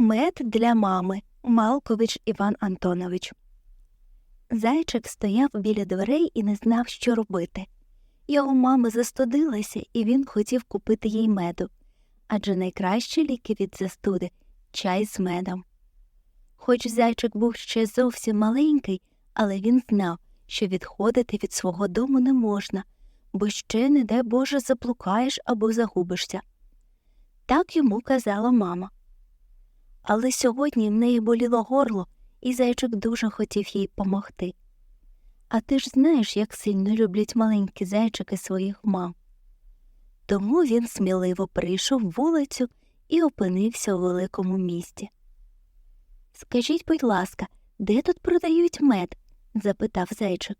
Мед для мами Малкович Іван Антонович. Зайчик стояв біля дверей і не знав, що робити. Його мама застудилася, і він хотів купити їй меду, адже найкращі ліки від застуди чай з медом. Хоч зайчик був ще зовсім маленький, але він знав, що відходити від свого дому не можна, бо ще, не дай Боже, заплукаєш або загубишся. Так йому казала мама. Але сьогодні в неї боліло горло, і зайчик дуже хотів їй помогти. А ти ж знаєш, як сильно люблять маленькі зайчики своїх мам. Тому він сміливо прийшов вулицю і опинився у великому місті. Скажіть, будь ласка, де тут продають мед? запитав зайчик.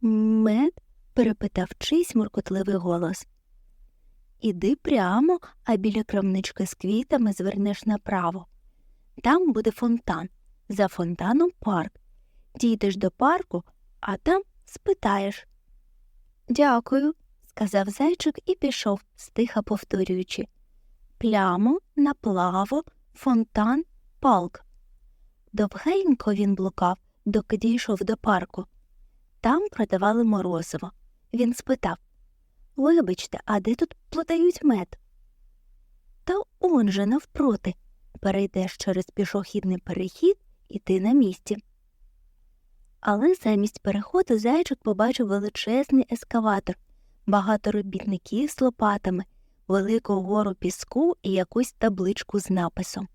Мед? перепитав чийсь муркотливий голос. Іди прямо, а біля крамнички з квітами звернеш направо. Там буде фонтан. За фонтаном парк. Дійдеш до парку, а там спитаєш. Дякую, сказав зайчик і пішов, стиха повторюючи. Плямо, наплаво, фонтан, палк. Довгенько він блукав, доки дійшов до парку. Там продавали морозиво. Він спитав Вибачте, а де тут продають мед? Та он же навпроти. Перейдеш через пішохідний перехід і ти на місці. Але замість переходу зайчик побачив величезний ескаватор, багато робітників з лопатами, велику гору піску і якусь табличку з написом.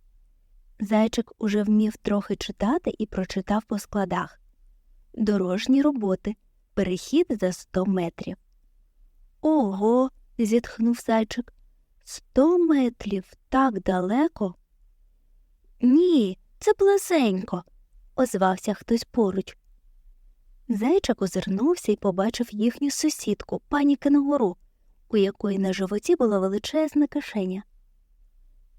Зайчик уже вмів трохи читати і прочитав по складах Дорожні роботи, перехід за сто метрів. Ого. зітхнув зайчик. Сто метрів так далеко. Ні, це близенько, озвався хтось поруч. Зайчик озирнувся і побачив їхню сусідку, пані кенгуру, у якої на животі була величезна кишеня.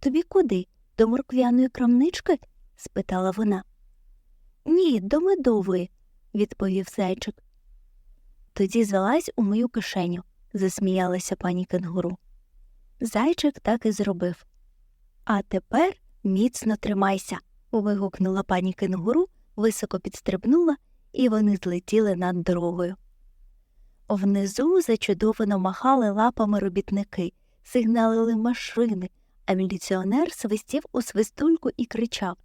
Тобі куди? До морквяної крамнички? спитала вона. Ні, до медової, відповів зайчик. Тоді залазь у мою кишеню, засміялася пані кенгуру. Зайчик так і зробив. А тепер міцно тримайся. вигукнула пані кенгуру, високо підстрибнула, і вони злетіли над дорогою. Внизу зачудовано махали лапами робітники, сигналили машини, а міліціонер свистів у свистульку і кричав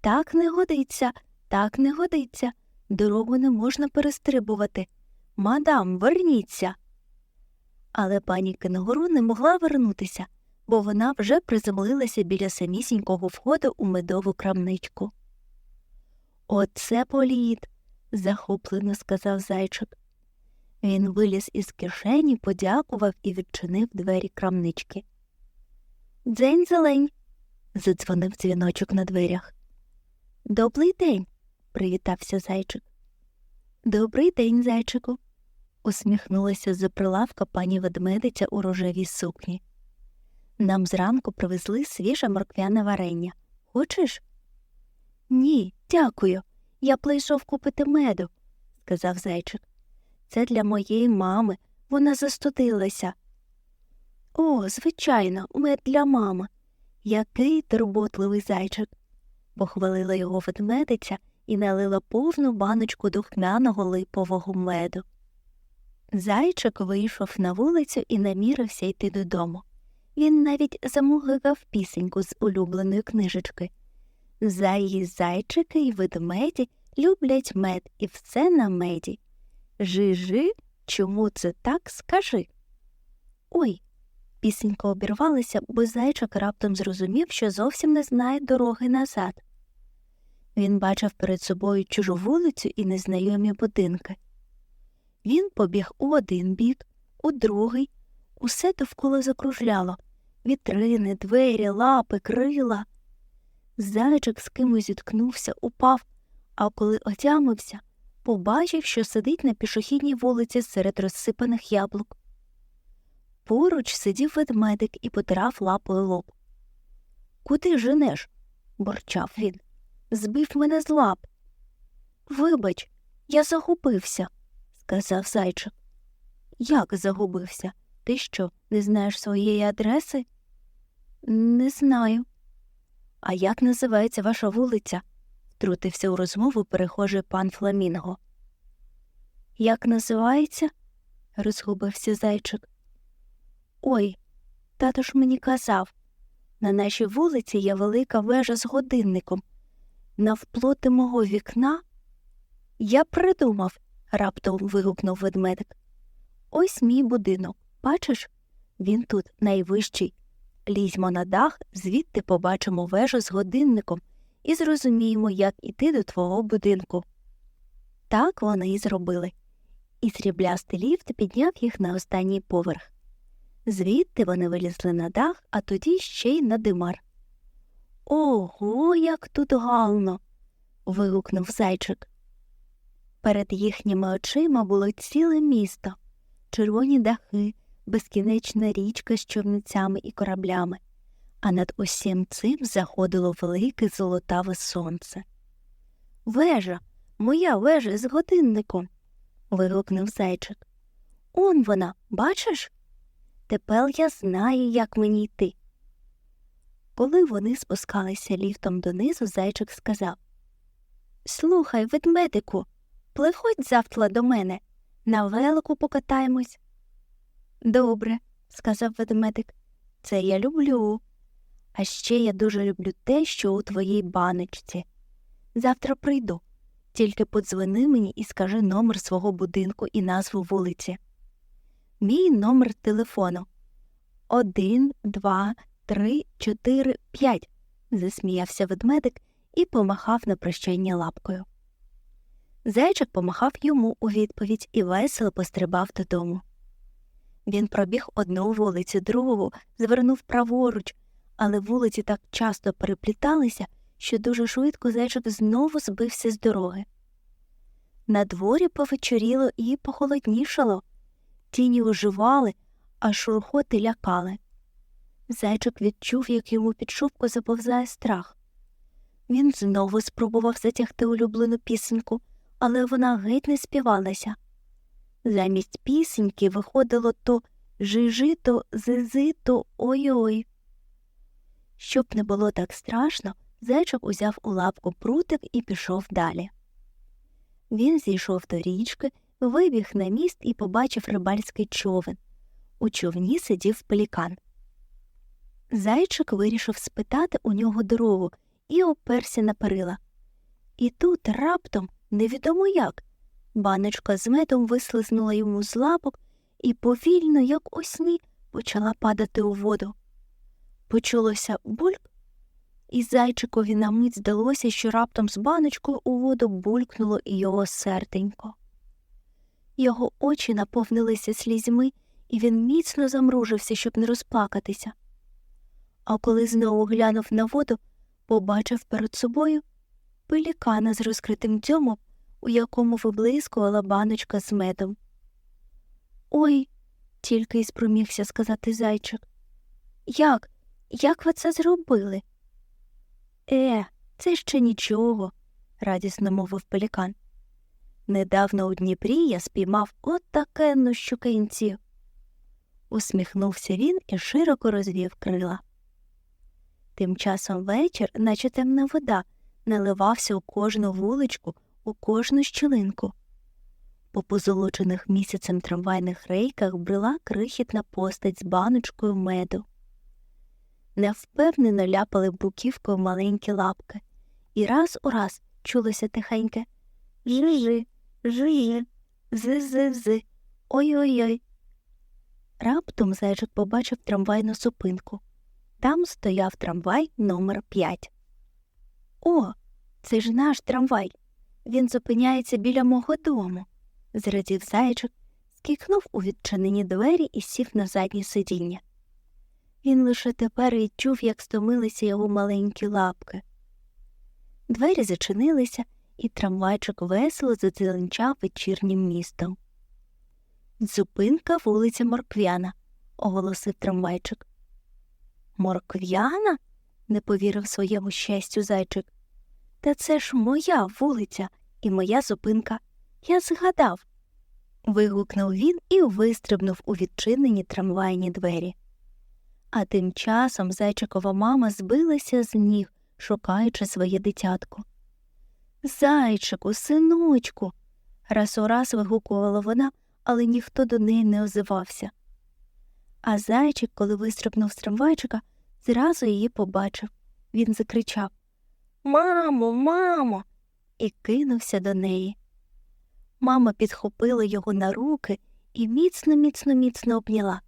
Так не годиться, так не годиться. Дорогу не можна перестрибувати. Мадам, верніться. Але пані кенгуру не могла вернутися, бо вона вже приземлилася біля самісінького входу у медову крамничку. Оце політ, захоплено сказав зайчик. Він виліз із кишені, подякував і відчинив двері крамнички. Дзень зелень. задзвонив дзвіночок на дверях. Добрий день, привітався зайчик. Добрий день, зайчику, усміхнулася з-за прилавка пані ведмедиця у рожевій сукні. Нам зранку привезли свіже морквяне варення. Хочеш? Ні, дякую. Я прийшов купити меду, сказав зайчик. Це для моєї мами. Вона застудилася. О, звичайно, мед для мами. Який турботливий зайчик, похвалила його ведмедиця і налила повну баночку духмяного липового меду. Зайчик вийшов на вулицю і намірився йти додому. Він навіть замугикав пісеньку з улюбленої книжечки. Заї зайчики й ведмеді люблять мед і все на меді. Жи-жи, чому це так скажи? Ой. Пісенька обірвалася, бо зайчик раптом зрозумів, що зовсім не знає дороги назад. Він бачив перед собою чужу вулицю і незнайомі будинки. Він побіг у один бік, у другий, усе довкола закружляло вітрини, двері, лапи, крила. Зайчик з кимось зіткнувся, упав, а коли отямився, побачив, що сидить на пішохідній вулиці серед розсипаних яблук. Поруч сидів ведмедик і потирав лапою лоб. Куди женеш? борчав він. Збив мене з лап. Вибач, я загубився, сказав зайчик. Як загубився? Ти що, не знаєш своєї адреси? Не знаю, А як називається ваша вулиця? втрутився у розмову перехожий пан Фламінго. Як називається? розгубився зайчик. Ой, тато ж мені казав. На нашій вулиці є велика вежа з годинником. Навплоти мого вікна. Я придумав, раптом вигукнув ведмедик. Ось мій будинок. Бачиш? Він тут найвищий. Лізьмо на дах, звідти побачимо вежу з годинником і зрозуміємо, як іти до твого будинку. Так вони і зробили. І сріблястий ліфт підняв їх на останній поверх. Звідти вони вилізли на дах, а тоді ще й на димар. Ого, як тут гално. вигукнув зайчик. Перед їхніми очима було ціле місто, червоні дахи, безкінечна річка з човницями і кораблями, а над усім цим заходило велике золотаве сонце. Вежа, моя вежа з годинником. вигукнув зайчик. Он вона, бачиш? Тепер я знаю, як мені йти. Коли вони спускалися ліфтом донизу, зайчик сказав Слухай, ведмедику, приходь завтра до мене, на велику покатаємось. Добре, сказав ведмедик, це я люблю. А ще я дуже люблю те, що у твоїй баночці. Завтра прийду, тільки подзвони мені і скажи номер свого будинку і назву вулиці. Мій номер телефону один, два, три, чотири, п'ять. засміявся ведмедик і помахав на прощання лапкою. Зайчик помахав йому у відповідь і весело пострибав додому. Він пробіг одну вулицю, другу, звернув праворуч, але вулиці так часто перепліталися, що дуже швидко зайчик знову збився з дороги. На дворі повечоріло і похолоднішало, тіні оживали, а шурхоти лякали. Зайчик відчув, як йому під шубку заповзає страх. Він знову спробував затягти улюблену пісеньку, але вона геть не співалася. Замість пісеньки виходило то жижи, то зизи, то ой-ой. Щоб не було так страшно, зайчик узяв у лапку прутик і пішов далі. Він зійшов до річки, вибіг на міст і побачив рибальський човен. У човні сидів пелікан. Зайчик вирішив спитати у нього дорогу і оперся на перила. І тут раптом, невідомо як, баночка з медом вислизнула йому з лапок і повільно, як у сні, почала падати у воду. Почулося бульк, і зайчикові на мить здалося, що раптом з баночкою у воду булькнуло і його серденько. Його очі наповнилися слізьми, і він міцно замружився, щоб не розплакатися. А коли знову глянув на воду, побачив перед собою пелікана з розкритим дзьомом, у якому виблискувала баночка з медом. Ой, тільки й спромігся сказати зайчик. Як? Як ви це зробили? Е, це ще нічого, радісно мовив пелікан. Недавно у Дніпрі я спіймав от такенну щукинців. Усміхнувся він і широко розвів крила. Тим часом вечір, наче темна вода, наливався у кожну вуличку, у кожну щілинку. По позолочених місяцем трамвайних рейках брела крихітна постать з баночкою меду. Невпевнено ляпали бруківкою маленькі лапки, і раз у раз чулося тихеньке Жи-жи, жи-жи, зи-зи-зи, ой-ой-ой. Раптом зайчик побачив трамвайну зупинку. Там стояв трамвай номер 5 О, це ж наш трамвай. Він зупиняється біля мого дому, зрадів зайчик, скікнув у відчинені двері і сів на заднє сидіння. Він лише тепер відчув, як стомилися його маленькі лапки. Двері зачинилися, і трамвайчик весело задзеленчав вечірнім містом. Зупинка вулиця Морквяна, оголосив трамвайчик. Морквяна? не повірив своєму щастю зайчик. Та це ж моя вулиця і моя зупинка. Я згадав. вигукнув він і вистрибнув у відчинені трамвайні двері. А тим часом зайчикова мама збилася з ніг, шукаючи своє дитятко. Зайчику, синочку. раз у раз вигукувала вона, але ніхто до неї не озивався. А зайчик, коли вистрибнув з трамвайчика, зразу її побачив. Він закричав Мамо, мамо. і кинувся до неї. Мама підхопила його на руки і міцно, міцно, міцно обняла.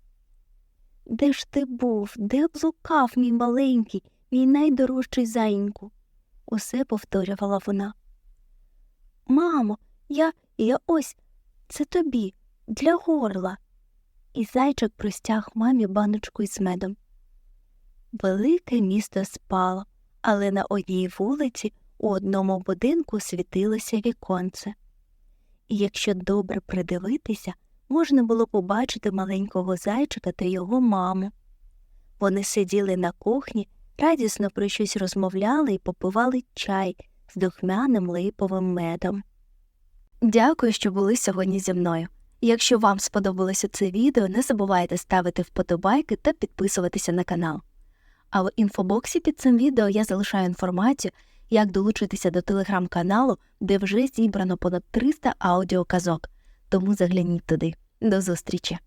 Де ж ти був? Де блукав, мій маленький, мій найдорожчий заїньку? Усе повторювала вона. Мамо, я, я ось, це тобі, для горла. І зайчик простяг мамі баночку із медом. Велике місто спало, але на одній вулиці у одному будинку світилося віконце. І якщо добре придивитися, можна було побачити маленького зайчика та його маму. Вони сиділи на кухні, радісно про щось розмовляли і попивали чай з духмяним липовим медом. Дякую, що були сьогодні зі мною. Якщо вам сподобалося це відео, не забувайте ставити вподобайки та підписуватися на канал. А в інфобоксі під цим відео я залишаю інформацію, як долучитися до телеграм-каналу, де вже зібрано понад 300 аудіоказок. Тому загляніть туди. До зустрічі!